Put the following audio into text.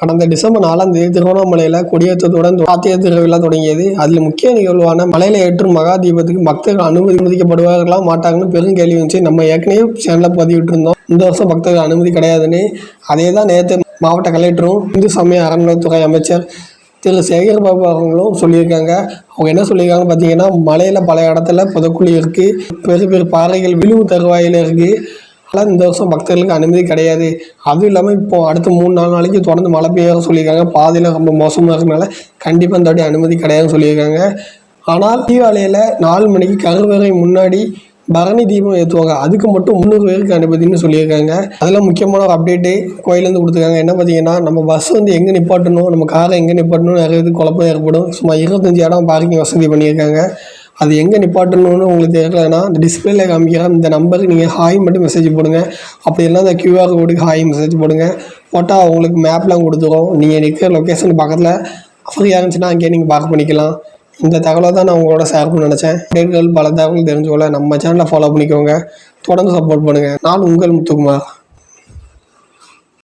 கடந்த டிசம்பர் நாலாம் தேதி திருவண்ணாமலையில் கொடியேற்றத்துடன் காத்திய திருவிழா தொடங்கியது. அதில் முக்கிய நிகழ்வான மலையில ஏற்றும் மகா தீபத்துக்கு பக்தர்கள் அனுமதி அனுமதிக்கப்படுவார்களா மாட்டாங்கன்னு பெரும் கேள்வி வந்துச்சு நம்ம ஏற்கனவே சேனலில் பதிவிட்டிருந்தோம். இந்த வருஷம் பக்தர்கள் அனுமதி கிடையாதுன்னு. அதே தான் நேற்று மாவட்ட கலெக்டரும் இந்து சமய அறநிலையத்துறை அமைச்சர் திரு சேகர் பாபு அவங்களும் சொல்லியிருக்காங்க. அவங்க என்ன சொல்லியிருக்காங்கன்னு பார்த்தீங்கன்னா மலையில் பல இடத்துல புதக்குழி இருக்குது பெரு பெரு பாறைகள் விழுவு தருவாயில் இருக்குது ஆனால் இந்த வருஷம் பக்தர்களுக்கு அனுமதி கிடையாது. அதுவும் இல்லாமல் இப்போ அடுத்த மூணு நாலு நாளைக்கு தொடர்ந்து மழை பெய்ய சொல்லியிருக்காங்க. பாதையில் ரொம்ப மோசமாக இருக்கிறனால கண்டிப்பாக இந்த வாட்டி அனுமதி கிடையாதுன்னு சொல்லியிருக்காங்க. ஆனால் தீபாவளியில் நாலு மணிக்கு கருவறை முன்னாடி பரணி தீபம் ஏற்றுவாங்க அதுக்கு மட்டும் முந்நூறு பேருக்கு அனுமதின்னு சொல்லியிருக்காங்க. அதில் முக்கியமான ஒரு அப்டேட்டு கோயிலேருந்து கொடுத்துருக்காங்க. என்ன பார்த்தீங்கன்னா நம்ம பஸ் வந்து எங்கே நிப்பாட்டணும் நம்ம காரை எங்கே நிப்பாட்டணும் நிறைய இது குழப்பம் ஏற்படும். சும்மா இருபத்தஞ்சி இடம் பார்க்கிங் வசதி பண்ணியிருக்காங்க. அது எங்கே நிப்பாட்டணும்னு உங்களுக்கு தெரியலன்னா அந்த டிஸ்பிளேல காமிக்கிற இந்த நம்பருக்கு நீங்கள் ஹாய் மட்டும் மெசேஜ் போடுங்க. அப்படி இல்லைனா அந்த கியூஆர் கோடுக்கு ஹாய் மெசேஜ் போடுங்க. போட்டால் உங்களுக்கு மேப்லாம் கொடுத்துரும். நீங்கள் நிற்கிற லொக்கேஷன் பக்கத்தில் ஃப்ரீயாக இருந்துச்சுன்னா அங்கேயே நீங்கள் பார்க்க பண்ணிக்கலாம். இந்த தகவலை தான் நான் உங்களோட ஷேர் பண்ண நினச்சேன். டேட்கள் பல தகவல் தெரிஞ்சுக்கொள்ள நம்ம சேனலை ஃபாலோ பண்ணிக்கோங்க. தொடர்ந்து சப்போர்ட் பண்ணுங்கள் நான் உங்கள் முத்துக்குமார்.